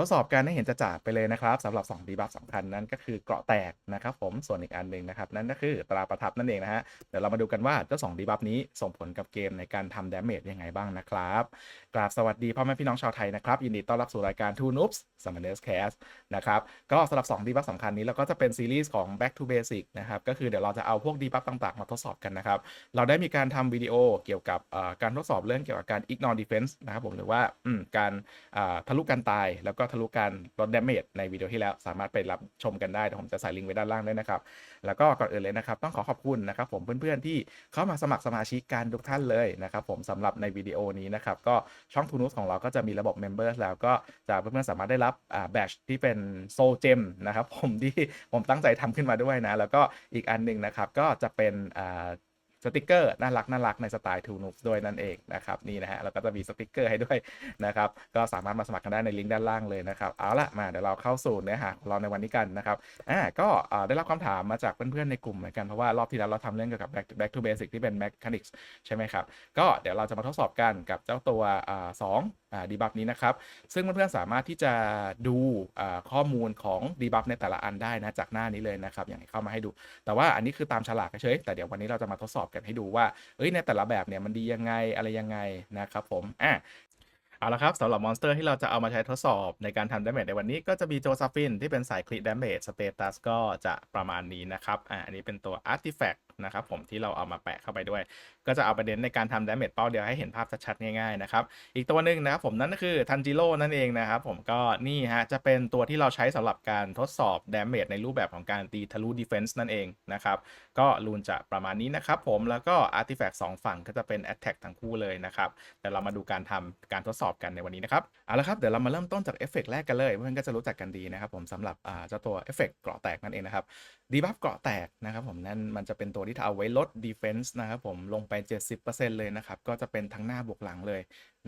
ทดสอบกันให้เห็นจะจ่าไปเลยนะครับสำหรับ2ดีบัฟสำคัญนั้นก็คือเกราะแตกนะครับผมส่วนอีกอันหนึ่งนะครับนั่นก็คือตราประทับนั่นเองนะฮะเดี๋ยวเรามาดูกันว่าเจ้า2ดีบัฟนี้ส่งผลกับเกมในการทำดาเมจยังไงบ้างนะครับกราบสวัสดีพ่อแม่พี่น้องชาวไทยนะครับยินดีต้อนรับสู่รายการ Two Noobs s u m m o n e r s Cast นะครับก็สำหรับ2ดีบัฟสำคัญนี้เราก็จะเป็นซีรีส์ของ Back to Basic นะครับก็คือเดี๋ยวเราจะเอาพวกดีบัฟต่างๆ มาทดสอบกันนะครับเราได้มีการทำวิดีโอเกี่ยวกับการทดสอบเรื่องเกี่ยวกับการ ignore defense นะครับผมหรือว่าการทะลุการตายแล้วก็ทะลุการลด damage ในวิดีโอที่แล้วสามารถไปรับชมกันได้เดี๋ยวผมจะใส่ลิงก์ไว้ด้านล่างด้วยนะครับ แล้วก็ก่อนอื่นเลยนะครับ ต้องขอขอบคุณนะครับผมเพื่อนๆที่เข้ามาสมัครสมาชิกกันทุกท่านเลยนะครับผมสำหรับในวิดีโอนี้นะครับก็ช่องทูนุสของเราก็จะมีระบบ Members แล้วก็จะเพื่อนๆสามารถได้รับอ่าแบชที่เป็นโซเจมนะครับผมที่ผมตั้งใจทำขึ้นมาด้วยนะแล้วก็อีกอันหนึ่งนะครับก็จะเป็นอ่า สติกเกอร์น่ารักน่ารักในสไตล์ทูนูบด้วยนั่นเองนะครับนี่นะฮะแล้วก็จะมีสติกเกอร์ให้ด้วยนะครับก็สามารถมาสมัครกันได้ในลิงก์ด้านล่างเลยนะครับเอาละมาเดี๋ยวเราเข้าสู่เนื้อหาของเราในวันนี้กันนะครับอ่าก็ได้รับคำถามมาจากเพื่อนๆในกลุ่มเหมือนกันเพราะว่ารอบที่แล้วเราทำเรื่องเกี่ยวกับ back to, back to basic ที่เป็น mechanics ใช่ไหมครับก็เดี๋ยวเราจะมาทดสอบกันกับเจ้าตัวอสองดีบัฟนี้นะครับ ซึ่งเพื่อนๆสามารถที่จะดูข้อมูลของดีบัฟในแต่ละอันได้นะจากหน้านี้เลยนะครับ อย่างเข้ามาให้ดู แต่ว่าอันนี้คือตามฉลากเฉยแต่เดี๋ยววันนี้เราจะมาทดสอบกันให้ดูว่าเอ้ยในแต่ละแบบเนี่ยมันดียังไงอะไรยังไงนะครับผมอะเอาละครับสำหรับมอนสเตอร์ที่เราจะเอามาใช้ทดสอบในการทำดาเมจในวันนี้ก็จะมีโจซาฟินที่เป็นสายคลิดดาเมจสเตตัสก็จะประมาณนี้นะครับอะอันนี้เป็นตัวอาร์ติแฟกต์นะครับผมที่เราเอามาแปะเข้าไปด้วยก็จะเอาประเด็นในการทำดาเมจเป้าเดียวให้เห็นภาพชัดๆง่ายๆนะครับอีกตัวหนึ่งนะครับผมนั่นก็คือทันจิโร่นั่นเองนะครับผมก็นี่ฮะจะเป็นตัวที่เราใช้สำหรับการทดสอบดาเมจในรูปแบบของการตีทะลุดีเฟนส์นั่นเองนะครับก็รูนจะประมาณนี้นะครับผมแล้วก็อาร์ติแฟกต์สองฝั่งก็จะเป็นแอตแทกทั้งคู่เลยนะครับเดี๋ยวเรามาดูการทำการทดสอบกันในวันนี้นะครับเอาละครับเดี๋ยวเรามาเริ่มต้นจากเอฟเฟกต์แรกกันเลยเพื่อนก็จะรู้จักกันดีนะครับผมสำหรับเจ้าตัวเอฟเฟกต์เกราะแตกนั่นเองนะครับดีบัฟเกราะแตกนะครับผมนั่นมันจะเป็นตัวที่เอาไว้ลด defense นะครับผมลงไป 70%เลยนะครับ ก็จะเป็นทั้งหน้าบวกหลังเลย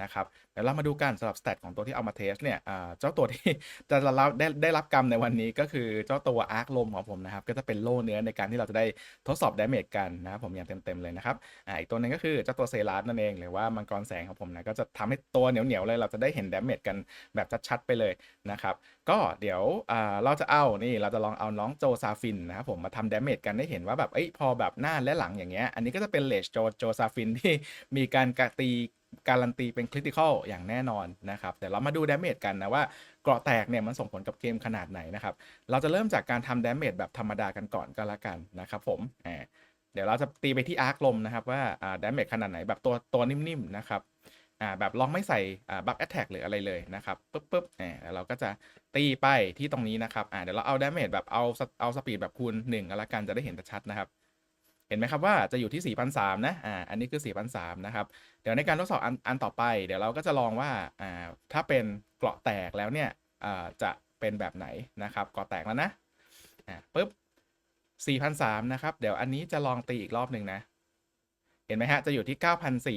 นะครับเดี๋ยวเรามาดูกันสำหรับสเตตของตัวที่เอามาเทสเนี่ยเจ้าตัวที่จะรับได้ได้รับกรรมในวันนี้ก็คือเจ้าตัวอาร์คลมของผมนะครับ ก็จะเป็นโล่เนื้อในการที่เราจะได้ทดสอบดาเมจกันนะครับผมอย่างเต็มๆเลยนะครับอ่าอีกตัวหนึงก็คือเจ้าตัวเซรัสนั่นเองหรือว่ามังกรแสงของผมนะก็จะทำให้ตัวเหนียวๆเลยเราจะได้เห็นดาเมจกันแบบชัดๆไปเลยนะครับก็เดี๋ยวเราจะเอานี่เราจะลองเอาน้องโจซาฟินนะครับผมมาทำดาเมจกันได้เห็นว่าแบบเอ้ยพอแบบหน้าและหลังอย่างเงี้ยอันนี้ก็จะเป็นเลชโจโจซาฟินที่มีการกตี การันตีเป็นคริติคอลอย่างแน่นอนนะครับเดี๋ยวเรามาดูดาเมจกันนะว่าเกราะแตกเนี่ยมันส่งผลกับเกมขนาดไหนนะครับเราจะเริ่มจากการทำดาเมจแบบธรรมดากันก่อนก็แล้วกันนะครับผมอ่าเดี๋ยวเราจะตีไปที่อาร์คลมนะครับว่าอ่าดาเมจขนาดไหนแบบตัวตัวนิ่มๆนะครับอ่าแบบลองไม่ใส่อ่าบัฟแอตแทกหรืออะไรเลยนะครับปุ๊บปุ๊บอ่าแล้วเราก็จะตีไปที่ตรงนี้นะครับอ่าเดี๋ยวเราเอาดาเมจแบบเอาเอาสปีดแบบคูณ1ก็แล้วกันจะได้เห็นชัดนะครับ เห็นไหมครับว่าจะอยู่ที่4,300นะอ่าอันนี้คือ4,300นะครับ เดี๋ยวในการทดสอบอันอันต่อไป เดี๋ยวเราก็จะลองว่าอ่าถ้าเป็นเกราะแตกแล้วเนี่ยอ่าจะเป็นแบบไหนนะครับเกราะแตกแล้วนะอ่าปุ๊บ4,300นะครับ เดี๋ยวอันนี้จะลองตีอีกรอบหนึ่งนะเห็นไหมฮะ จะอยู่ที่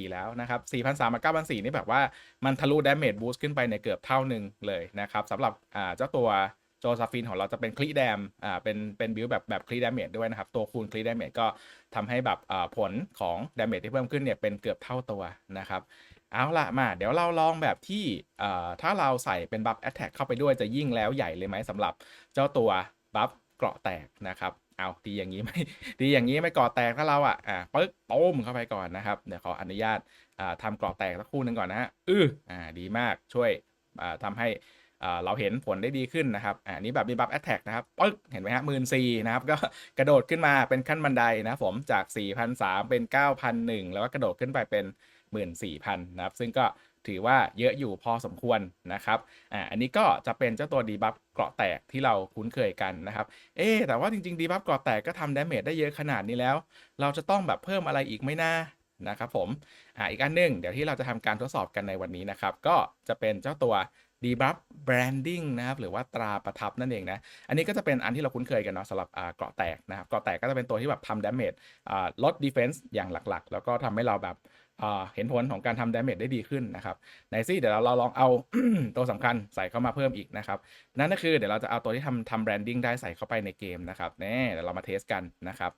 9,400แล้วนะครับ 4,300มา9,400นี่แบบว่ามันทะลุ damage boost ขึ้นไปในเกือบเท่าหนึ่งเลยนะครับสำหรับอ่าเจ้าตัว โจซาฟินของเราจะเป็นคลีแดมอ่าเป็นเป็นบิลแบบแบบคลีด a เมจด้วยนะครับ ตัวคูณคลีด a เมจก็ทำให้แบบอ่าผลของ damage ที่เพิ่มขึ้นเนี่ยเป็นเกือบเท่าตัวนะครับเอาละมา เดี๋ยวเราลองแบบที่อ่าถ้าเราใส่เป็นบัฟแอตแทกเข้าไปด้วยจะยิ่งแล้วใหญ่เลยไหมสำหรับเจ้าตัวบัฟเกราะแตกนะครับ เอาดีอย่างนี้ไม่ดีอย่างนี้ไม่ก่อแตกถ้าเราอะอ่าปึ๊กต้มเข้าไปก่อนนะครับเดี๋ยวขออนุญาตอ่าทำกรอบแตกสักคู่หนึ่งก่อนนะฮะอืออ่าดีมากช่วยอ่าทำให้ เราเห็นผลได้ดีขึ้นนะครับอ่านี้แบบมีบัฟแอตแทกนะครับปึ๊กเห็นไหมฮะหมื่นสี่นะครับ ก็กระโดดขึ้นมาเป็นขั้นบันไดนะผมจาก4,003เป็น 9,001 แล้วก็กระโดดขึ้นไปเป็น 14,000 นะครับ ซึ่งก็ถือว่าเยอะอยู่พอสมควรนะครับ อ่า อันนี้ก็จะเป็นเจ้าตัวดีบัฟเกราะแตกที่เราคุ้นเคยกันนะครับ เอ๊แต่ว่าจริงๆดีบัฟเกราะแตกก็ทำดาเมจได้เยอะขนาดนี้แล้ว เราจะต้องแบบเพิ่มอะไรอีกไหมนะนะครับผม อ่า อีกอันหนึ่งเดี๋ยวที่เราจะทำการทดสอบกันในวันนี้นะครับ ก็จะเป็นเจ้าตัว ดีบัฟแบรนดิ้งนะครับหรือว่าตราประทับนั่นเองนะอันนี้ก็จะเป็นอันที่เราคุ้นเคยกันเนาะสำหรับอ่าเกราะแตกนะครับเกราะแตกก็จะเป็นตัวที่แบบทำดาเมจอ่าลดดีเฟนส์อย่างหลักๆ แล้วก็ทำให้เราแบบอ่าเห็นผลของการทำดาเมจได้ดีขึ้นนะครับไหนซี่เดี๋ยวเราลองเอาตัวสำคัญใส่เข้ามาเพิ่มอีกนะครับ นั่นก็คือเดี๋ยวเราจะเอาตัวที่ทำทำแบรนดิ้งได้ใส่เข้าไปในเกมนะครับแน่เดี๋ยวเรามาเทสกันนะครับ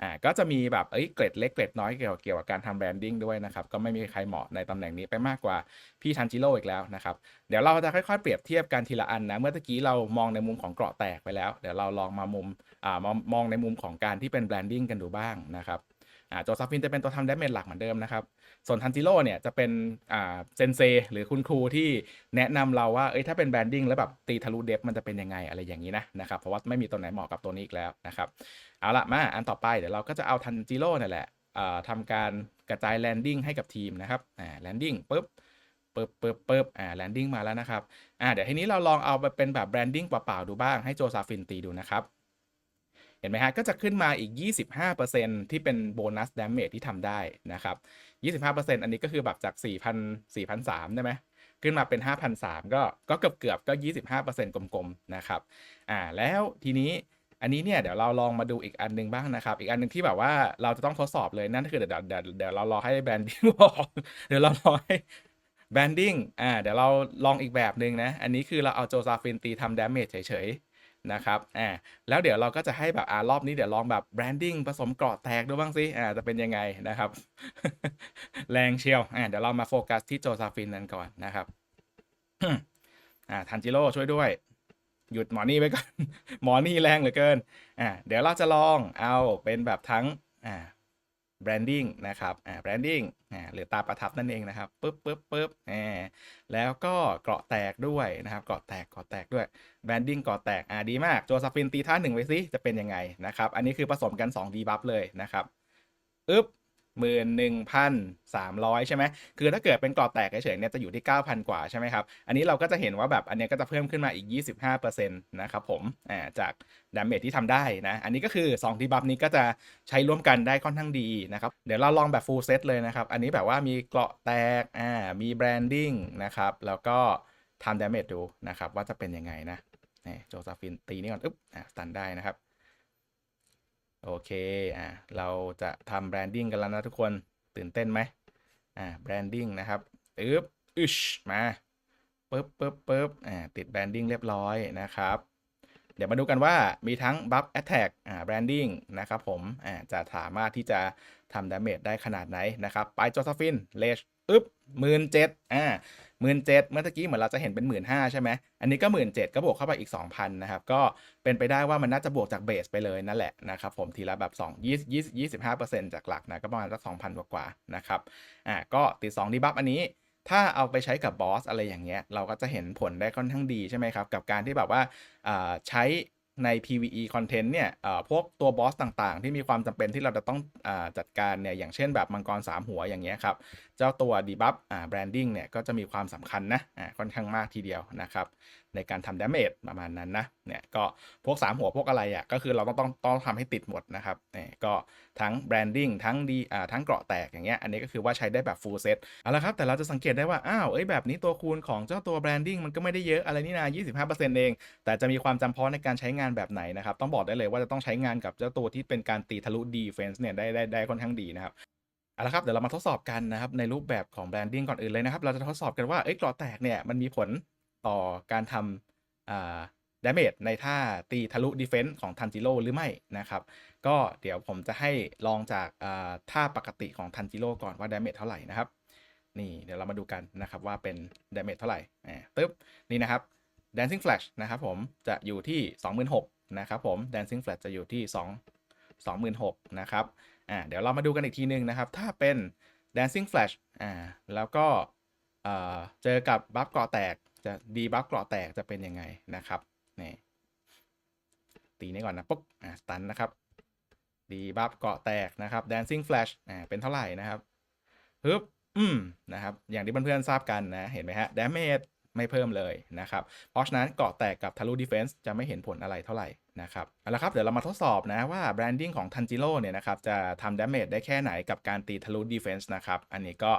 อ่าก็จะมีแบบเอ้ยเกร็ดเล็กเกร็ดน้อยเกี่ยวเกี่ยวกับการทำแบรนดิ้งด้วยนะครับ ก็ไม่มีใครเหมาะในตำแหน่งนี้ไปมากกว่าพี่ทันจิโร่อีกแล้วนะครับ เดี๋ยวเราจะค่อยๆ เปรียบเทียบกันทีละอันนะ เมื่อตะกี้เรามองในมุมของเกราะแตกไปแล้ว เดี๋ยวเราลองมามุมอ่ามองในมุมของการที่เป็นแบรนดิ้งกันดูบ้างนะครับ โจซาฟินจะเป็นตัวทำดาเมจหลักเหมือนเดิมนะครับ ส่วนทันจิโร่เนี่ยจะเป็นเซนเซหรือคุณครูที่แนะนำเราว่าเอ้ยถ้าเป็นแบรนดิ้งแล้วแบบตีทะลุเดฟมันจะเป็นยังไงอะไรอย่างนี้นะนะครับเพราะว่าไม่มีตัวไหนเหมาะกับตัวนี้อีกแล้วนะครับเอาละมาอันต่อไปเดี๋ยวเราก็จะเอาทันจิโร่นี่นแหละอ่าทำการกระจายแลนดิ้งให้กับทีมนะครับอ่าแลนดิ้งปุ๊บปึ๊บปึ๊บปึ๊บอ่าแลนดิ้งมาแล้วนะครับ อ่า เดี๋ยวทีนี้เราลองเอาไปเป็นแบบแบรนดิ้งเปล่าๆ ดูบ้างให้โจซาฟินตีดูนะครับ เห็นไหมฮะ ก็จะขึ้นมาอีก 25%ที่เป็นโบนัสดาเมจที่ทำได้นะครับ 25%อันนี้ก็คือแบบจาก 4,000 4,300ได้ไหมขึ้นมาเป็น5,300ก็ก็เกือบเกือบก็ 25%กลมๆนะครับอ่าแล้วทีนี้อันนี้เนี่ยเดี๋ยวเราลองมาดูอีกอันหนึงบ้างนะครับ อีกอันหนึงที่แบบว่าเราจะต้องทดสอบเลยนั่นก็คือเดี๋ยวเดี๋ยวเดี๋ยวเรารอให้แบรนดิ้งบอกเดี๋ยวเรารอให้แบรนดิ้งอ่าเดี๋ยวเราลองอีกแบบหนึ่งนะ อันนี้คือเราเอาโจซาฟินตีทำดาเมจเฉยๆ นะครับอ่าแล้วเดี๋ยวเราก็จะให้แบบอ่ารอบนี้เดี๋ยวลองแบบแบรนดิ้งผสมเกราะแตกดูบ้างสิอ่าจะเป็นยังไงนะครับ แรงเชียวอ่าเดี๋ยวเรามาโฟกัสที่โจซาฟินนันก่อนนะครับอ่าทันจิโร่ช่วยด้วย หยุดหมอนี่ไว้ก่อน หมอนี่แรงเหลือเกินอ่าเดี๋ยวเราจะลองเอาเป็นแบบทั้งอ่า แบรนดิ้งนะครับอ่าแบรนดิ้งอ่าหรือตาประทับนั่นเองนะครับปึ๊บปึ๊บปึ๊บอ่าแล้วก็เกราะแตกด้วยนะครับเกราะแตกเกราะแตกด้วยแบรนดิ้งเกาะแตกอ่าดีมากตัวสปินตีท่าหนึ่งไว้สิจะเป็นยังไงนะครับ อันนี้คือผสมกัน2ดีบัฟเลยนะครับอึ๊บ หมื่นหนึ่งพันสามร้อยใช่ไหมคือถ้าเกิดเป็นก่อแตกเฉยๆเนี่ยจะอยู่ที่ 9,000 กว่าใช่ไหมครับ อันนี้เราก็จะเห็นว่าแบบอันนี้ก็จะเพิ่มขึ้นมาอีก 25%นะครับผมอ่าจากดาเมจที่ทำได้นะ อันนี้ก็คือ2ดีบัฟนี้ก็จะใช้ร่วมกันได้ค่อนข้างดีนะครับ เดี๋ยวเราลองแบบ full set เลยนะครับ อันนี้แบบว่ามีเกราะแตกอ่ามีแบรนดิ้งนะครับ แล้วก็ทำดาเมจดูนะครับว่าจะเป็นยังไงนะโจซาฟินตีนี่ก่อนอึ๊บอะสตันได้นะครับ โอเคอะเราจะทำแบรนดิ้งกันแล้วนะทุกคนตื่นเต้นไหมอ่าแบรนดิ้งนะครับอึ๊บอึชมาปึ๊บปึ๊บปึ๊บอ่าติดแบรนดิ้งเรียบร้อยนะครับ เดี๋ยวมาดูกันว่ามีทั้งบัฟแอตแทกอ่าแบรนดิ้งนะครับผมอ่าจะสามารถที่จะทำดาเมจได้ขนาดไหนนะครับ ไปจซาฟินเลชึ๊บหมื่นเจ็ดอ่าหมื่นเจ็ดเมื่อกี้เหมือนเราจะเห็นเป็นหมื่นห้าใช่ไหมอันนี้ก็หมื่นเจ็ดก็บวกเข้าไปอีก 2,000นะครับก็เป็นไปได้ว่ามันน่าจะบวกจากเบสไปเลยนั่นแหละนะครับผมทีละแบบ2 20 20 25%จากหลักนะก็ประมาณสัก2,000 กว่าๆนะครับอ่าก็ติด2ดีบัฟอันนี้ถ้าเอาไปใช้กับบอสอะไรอย่างเงี้ยเราก็จะเห็นผลได้ค่อนข้างดีใช่ไหมครับ กับการที่แบบว่าอ่าใช้ใน PVE content เนี่ยอ่อพวกตัวบอสต่างๆ ที่มีความจำเป็นที่เราจะต้องอาจัดการเนี่ยอย่างเช่นแบบมังกร 3 หัวอย่างเงี้ยครับ เจ้าตัวดีบัฟอ่าแบรนดิ้งเนี่ยก็จะมีความสำคัญนะอ่าค่อนข้างมากทีเดียวนะครับในการทำดาเมจประมาณนั้นนะเนี่ยก็พวก 3 หัวพวกอะไรอะก็คือเราต้องต้องต้องทำให้ติดหมดนะครับเนี่ยก็ทั้งแบรนดิ้งทั้งดีอ่าทั้งเกราะแตกอย่างเงี้ยอันนี้ก็คือว่าใช้ได้แบบ full set เอาละครับแต่เราจะสังเกตได้ว่าอ้าวเอ้ยแบบนี้ตัวคูณของเจ้าตัวแบรนดิ้งมันก็ไม่ได้เยอะอะไรนี่นา25%เองแต่จะมีความจำเพาะในการใช้งานแบบไหนนะครับต้องบอกได้เลยว่าจะต้องใช้งานกับเจ้าตัวที่เป็นการตีทะลุดีเฟนส์เนี่ยได้ได้ได้ค่อนข้างดีนะครับ เอาละครับเดี๋ยวเรามาทดสอบกันนะครับในรูปแบบของแบรนดิ้งก่อนอื่นเลยนะครับเราจะทดสอบกันว่าเอ้ยกราะแตกเนี่ยมันมีผลต่อการทำอ่าดาเมจในท่าตีทะลุดีเฟนส์ของทันจิโร่หรือไม่นะครับ ก็เดี๋ยวผมจะให้ลองจากอ่าท่าปกติของทันจิโร่ก่อนว่าดาเมจเท่าไหร่นะครับ นี่เดี๋ยวเรามาดูกันนะครับว่าเป็นดาเมจเท่าไหร่อ่ตึ๊บนี่นะครับ Dancing Flash นะครับผมจะอยู่ที่ 26,000นะครับผม Dancing Flash จะอยู่ที่2 26,000นะครับอ่าเดี๋ยวเรามาดูกันอีกทีหนึงนะครับ ถ้าเป็น Dancing Flash อ่าแล้วก็เอ่อเจอกับบัฟเกราแตกจะดีบัฟเกราแตกจะเป็นยังไงนะครับนี่ตีนี้ก่อนนะปุ๊บอ่าสตันนะครับดีบัฟเกราะแตกนะครับ Dancing Flash อ่าเป็นเท่าไหร่นะครับฮึบอืมนะครับ อย่างที่เพื่อนๆทราบกันนะ เห็นไหมฮะ damage ไม่เพิ่มเลยนะครับ เพราะฉะนั้นเกาะแตกกับทะลุดีเฟนส์จะไม่เห็นผลอะไรเท่าไหร่นะครับเอาละครับ เดี๋ยวเรามาทดสอบนะว่าแบรนดิ้งของทันจิโร่เนี่ยนะครับจะทำดาเมจได้แค่ไหนกับการตีทะลุดีเฟนส์นะครับ อันนี้ก็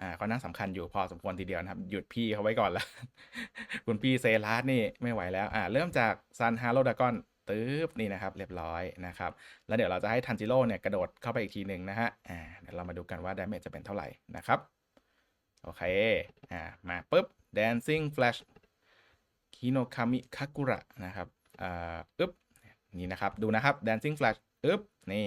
อ่าก็น่าสำคัญอยู่พอสมควรทีเดียวนะครับ หยุดพี่เขาไว้ก่อนละคุณพี่เซรัสนี่ไม่ไหวแล้วอ่าเริ่มจากซันฮาโลดากอนตึ๊บนี่นะครับเรียบร้อยนะครับ แล้วเดี๋ยวเราจะให้ทันจิโร่เนี่ยกระโดดเข้าไปอีกทีหนึ่งนะฮะอ่าเดี๋ยวเรามาดูกันว่าดาเมจจะเป็นเท่าไหร่นะครับ โอเค อ่า มาปุ๊บ Dancing Flash คิโนคามิคากุระนะครับอ่าอึ๊บ นี่นะครับ ดูนะครับ Dancing Flash อึ๊บ นี่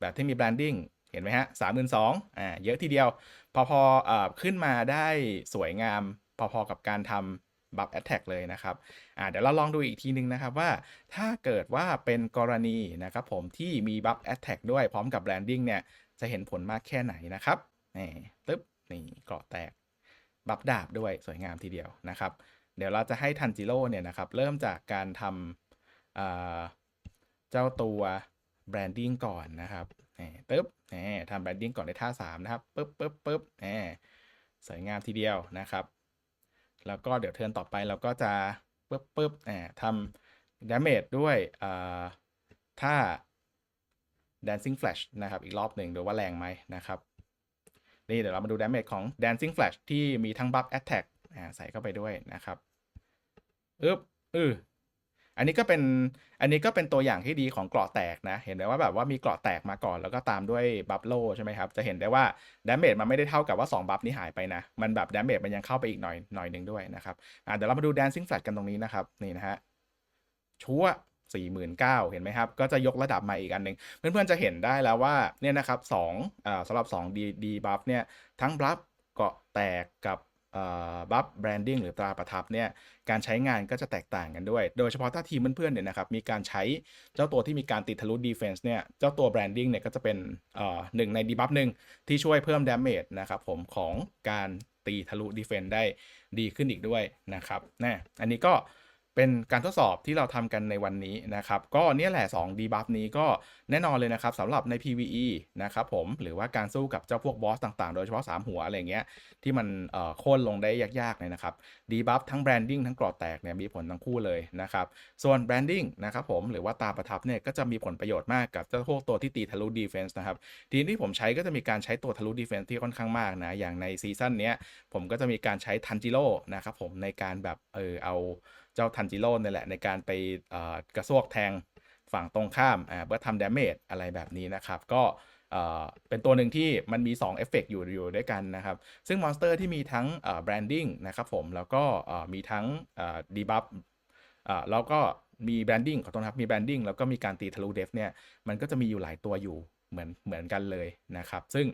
แบบที่มีแบรนดิ้งเห็นไหมฮะสามหมื่นสองอ่า เยอะทีเดียว พอพอเอ่อขึ้นมาได้สวยงาม พอๆกับการทำบัฟแอตแทกเลยนะครับ อ่า เดี๋ยวเราลองดูอีกทีนึงนะครับว่าถ้าเกิดว่าเป็นกรณีนะครับผมที่มีบัฟแอตแทกด้วยพร้อมกับแบรนดิ้งเนี่ย จะเห็นผลมากแค่ไหนนะครับ นี่ตึ๊บ นี่เกราะแตก บัฟดาบด้วยสวยงามทีเดียวนะครับ เดี๋ยวเราจะให้ทันจิโร่เนี่ยนะครับเริ่มจากการทำเเจ้าตัวแบรนดิ้งก่อนนะครับนี่ปึ๊บนี่ทำแบรนดิ้งก่อนในท่า 3 นะครับปึ๊บปึ๊บปึ๊บนี่สวยงามทีเดียวนะครับ แล้วก็เดี๋ยวเทิร์นต่อไปเราก็จะปึ๊บปึ๊บอ่าทำดาเมจด้วยอ่อท่า dancing flash นะครับ อีกรอบหนึ่งดูว่าแรงไหมนะครับ นี่เดี๋ยวเรามาดู damage ของ dancing flash ที่มีทั้ง buff attack อ่าใส่เข้าไปด้วยนะครับอึ๊บอืออันนี้ก็เป็นอันนี้ก็เป็นตัวอย่างที่ดีของเกราะแตกนะ เห็นไหมว่าแบบว่ามีเกราะแตกมาก่อนแล้วก็ตามด้วยบัฟโลใช่ไหมครับ จะเห็นได้ว่า damage มันไม่ได้เท่ากับว่า 2 บัฟนี้หายไปนะ มันแบบ damage มันยังเข้าไปอีกหน่อยหน่อยหนึ่งด้วยนะครับอ่าเดี๋ยวเรามาดู dancing flash กันตรงนี้นะครับ นี่นะฮะชัว สี่หมื่นเก้าเห็นไหมครับ ก็จะยกระดับมาอีกอันหนึ่งเพื่อนๆจะเห็นได้แล้วว่าเนี่ยนะครับสองอสำหรับ2 D D buff เนี่ยทั้งบัฟเกาะแตกกับบัฟแบรนดิ้งหรือตราประทับเนี่ยการใช้งานก็จะแตกต่างกันด้วย โดยเฉพาะถ้าทีมเพื่อนๆเนี่ยนะครับมีการใช้เจ้าตัวที่มีการติดทะลุดีเฟนส์เนี่ยเจ้าตัวแบรนดิ้งเนี่ยก็จะเป็นหนึ่งในดีบัฟหนึ่งที่ช่วยเพิ่มดาเมจนะครับผมของการตีทะลุดีเฟนส์ได้ดีขึ้นอีกด้วยนะครับนะอันนี้ก็ เป็นการทดสอบที่เราทำกันในวันนี้นะครับ ก็เนี่ยแหละ2 debuff นี้ก็แน่นอนเลยนะครับสำหรับใน PVE นะครับผมหรือว่าการสู้กับเจ้าพวกบอสต่างๆ โดยเฉพาะ 3 หัวอะไรเงี้ยที่มันเอ่อโค่นลงได้ยากๆเนี่ยนะครับ debuff ทั้ง branding ทั้งกรอดแตกเนี่ยมีผลทั้งคู่เลยนะครับ ส่วน branding นะครับผมหรือว่าตาประทับเนี่ยก็จะมีผลประโยชน์มากกับเจ้าพวกตัวที่ตีทะลุ defense นะครับ ทีมที่ผมใช้ก็จะมีการใช้ตัวทะลุ defense ที่ค่อนข้างมากนะอย่างในซีซั่นเนี้ยผมก็จะมีการใช้ทันจิโร่นะครับผมในการแบบเออเอา เจ้าทันจิโร่นี่แหละในการไปกระซวกแทงฝั่งตรงข้ามอ่าเพื่อทำดาเมจอะไรแบบนี้นะครับ ก็เป็นตัวหนึ่งที่มันมี2เอฟเฟกอยู่อยู่ด้วยกันนะครับ ซึ่งมอนสเตอร์ที่มีทั้งแบรนดิ้งนะครับผม แล้วก็มีทั้งดีบัฟแล้วก็มีแบรนดิ้งขอโทษครับมีแบรนดิ้งแล้วก็มีการตีทะลุเดฟเนี่ย มันก็จะมีอยู่หลายตัวอยู่เหมือนเหมือนกันเลยนะครับ ซึ่ง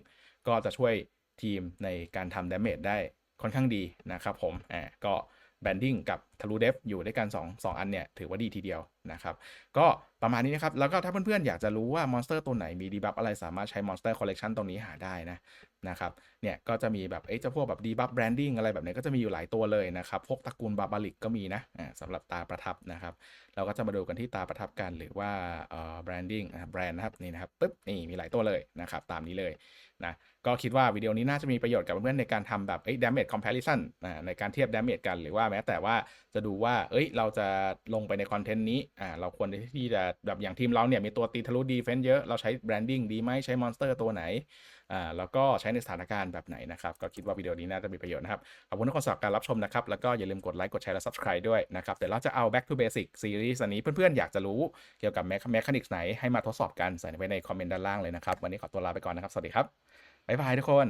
ก็จะช่วยทีมในการทำดาเมจได้ค่อนข้างดีนะครับผมอ่าก็ แบนดิ้งกับทะลุเดฟอยู่ด้วยกัน2 2อันเนี่ยถือว่าดีทีเดียวนะครับก็ประมาณนี้นะครับ แล้วก็ถ้าเพื่อนๆ อยากจะรู้ว่ามอนสเตอร์ตัวไหนมีดีบัฟอะไรสามารถใช้มอนสเตอร์คอลเลกชันตรงนี้หาได้นะนะครับเนี่ยก็จะมีแบบเอ๊ะเจ้าพวกแบบดีบัฟแบรนดิ้งอะไรแบบนี้ก็จะมีอยู่หลายตัวเลยนะครับ พวกตระกูลบาบาลิกก็มีนะสำหรับตาประทับนะครับ เราก็จะมาดูกันที่ตาประทับกันหรือว่าเอ่อแบรนดิ้งแบรนด์นะครับนี่นะครับปึ๊บนี่มีหลายตัวเลยนะครับตามนี้เลย นะก็คิดว่าวิดีโอนี้น่าจะมีประโยชน์กับเพื่อนในการทำแบบเอ้ย damage comparison อ่าในการเทียบ damage กันหรือว่าแม้แต่ว่าจะดูว่า เอ้ย เราจะลงไปในคอนเทนต์นี้อ่าเราควรที่จะแบบอย่างทีมเราเนี่ยมีตัวตีทะลุดีเฟนต์เยอะ เราใช้แบรนดิ้งดีไหมใช้มอนสเตอร์ตัวไหนอ่าแล้วก็ใช้ในสถานการณ์แบบไหนนะครับ ก็คิดว่าวิดีโอนี้น่าจะมีประโยชน์นะครับ ขอบคุณทุกคนสำหรับการรับชมนะครับ แล้วก็อย่าลืมกดไลค์กดแชร์และ subscribe ด้วยนะครับเดี๋ยวเราจะเอา back to basic series อันนี้เพื่อนๆอยากจะรู้เกี่ยวกับ mechanics ไหนให้มาทดสอบกันใส่ไว้ในคอมเมนต์ด้านล่างเลยนะครับวันนี้ขอตัวลาไปก่อนนะครับสวัสดีครับ บ๊ายบายทุกคน